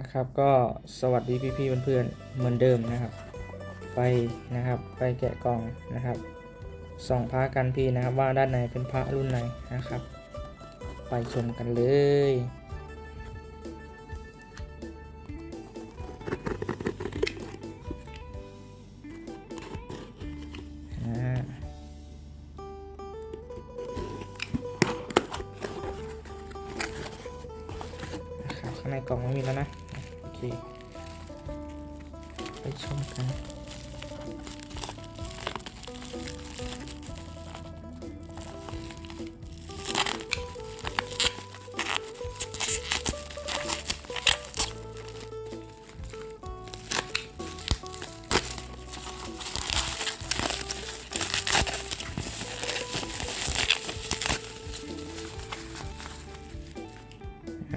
นะครับก็สวัสดีพี่ๆเพื่อนๆเหมือนเดิมนะครับ ไปนะครับไปแกะกล่องนะครับส่องพระกันพี่นะครับว่าด้านในเป็นพระรุ่นไหนนะครับ ไปชมกันเลยนะครับข้างในกล่องไม่มีแล้วนะ โอเคไปชมกัน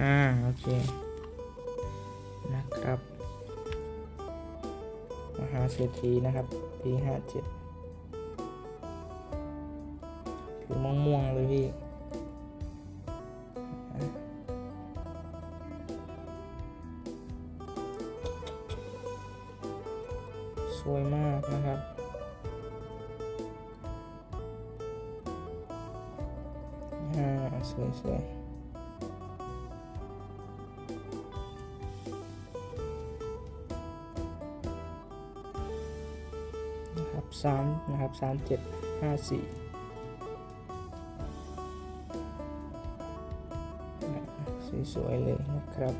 อ่าโอเคนะ ครับ มหาเศรษฐีนะครับ ปีห้าเจ็ดถือม่วงม่วงๆเลยพี่สวยมากนะครับอ่าสวยส อับสามนะครับสามเจ็ดห้าสี่สวยๆเลยนะครับ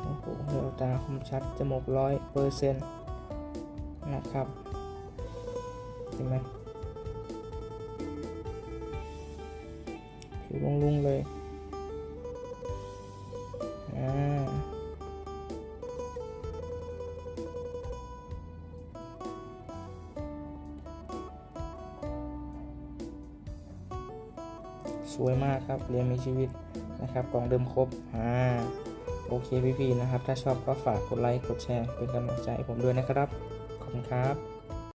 โอ้โหแววตาคมชัด จมูกร้อยเปอร์เซ็นต์นะครับ เห็นไหมผิวลุงๆเลย สวยมากครับเรียนมีชีวิตนะครับกล่องเดิมครบอ่าโอเคพี่ๆนะครับ ถ้าชอบก็ฝากกดไลค์กดแชร์เป็นกำลังใจให้ผมด้วยนะครับ ขอบคุณครับ